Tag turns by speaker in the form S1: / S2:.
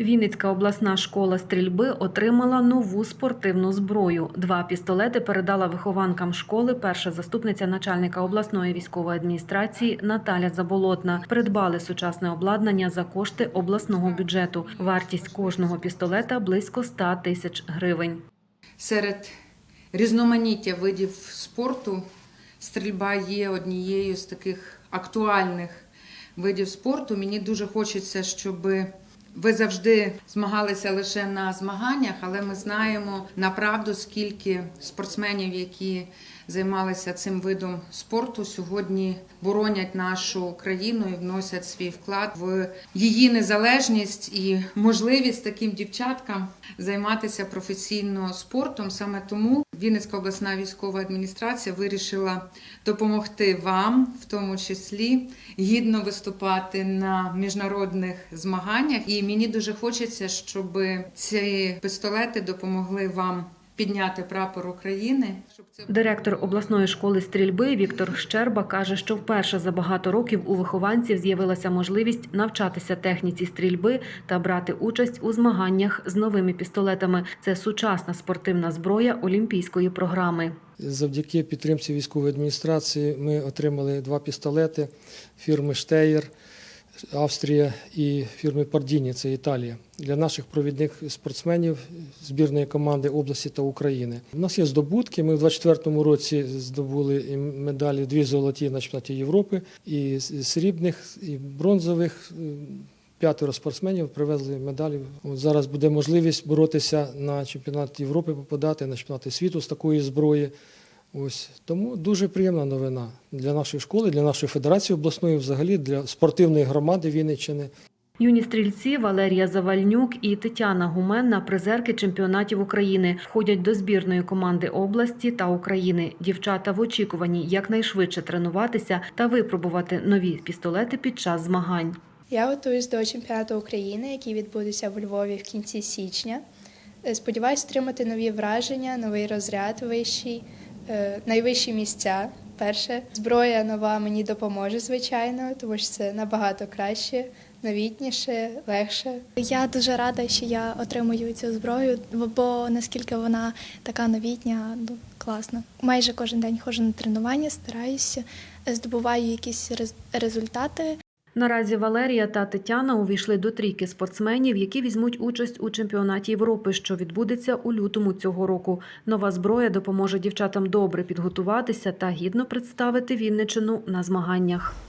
S1: Вінницька обласна школа стрільби отримала нову спортивну зброю. Два пістолети передала вихованкам школи перша заступниця начальника обласної військової адміністрації Наталя Заболотна. Придбали сучасне обладнання за кошти обласного бюджету. Вартість кожного пістолета близько 100 тисяч гривень.
S2: Серед різноманіття видів спорту стрільба є однією з таких актуальних видів спорту. Мені дуже хочеться, щоб ви завжди змагалися лише на змаганнях, але ми знаємо направду, скільки спортсменів, які займалися цим видом спорту, сьогодні боронять нашу країну і вносять свій вклад в її незалежність і можливість таким дівчаткам займатися професійно спортом. Саме тому Вінницька обласна військова адміністрація вирішила допомогти вам, в тому числі, гідно виступати на міжнародних змаганнях. І мені дуже хочеться, щоб ці пістолети допомогли вам підняти прапор України. Щоб це
S1: Директор обласної школи стрільби Віктор Щерба каже, що вперше за багато років у вихованців з'явилася можливість навчатися техніці стрільби та брати участь у змаганнях з новими пістолетами. Це сучасна спортивна зброя олімпійської програми.
S3: Завдяки підтримці військової адміністрації ми отримали два пістолети фірми Штеєр, Австрія і фірми Пардіні, це Італія, для наших провідних спортсменів збірної команди області та України. У нас є здобутки. Ми в 24-му році здобули медалі дві золоті на чемпіонаті Європи, і срібних, і бронзових. П'ятеро спортсменів привезли медалі. От зараз буде можливість боротися на чемпіонат Європи, попадати на чемпіонати світу з такої зброї. Ось тому дуже приємна новина для нашої школи, для нашої федерації обласної, взагалі для спортивної громади Вінниччини.
S1: Юні стрільці Валерія Завальнюк і Тетяна Гуменна, призерки чемпіонатів України, входять до збірної команди області та України. Дівчата в очікуванні якнайшвидше тренуватися та випробувати нові пістолети під час змагань.
S4: Я готуюсь до чемпіонату України, який відбудеться в Львові в кінці січня. Е, Сподіваюсь отримати нові враження, новий розряд вищий, найвищі місця. Перше, зброя нова мені допоможе, звичайно, тому що це набагато краще, новітніше, легше.
S5: Я дуже рада, що я отримую цю зброю, бо наскільки вона така новітня, ну класна. Майже кожен день ходжу на тренування, стараюся, здобуваю якісь рез- результати.
S1: Наразі Валерія та Тетяна увійшли до трійки спортсменів, які візьмуть участь у чемпіонаті Європи, що відбудеться у лютому цього року. Нова зброя допоможе дівчатам добре підготуватися та гідно представити Вінничину на змаганнях.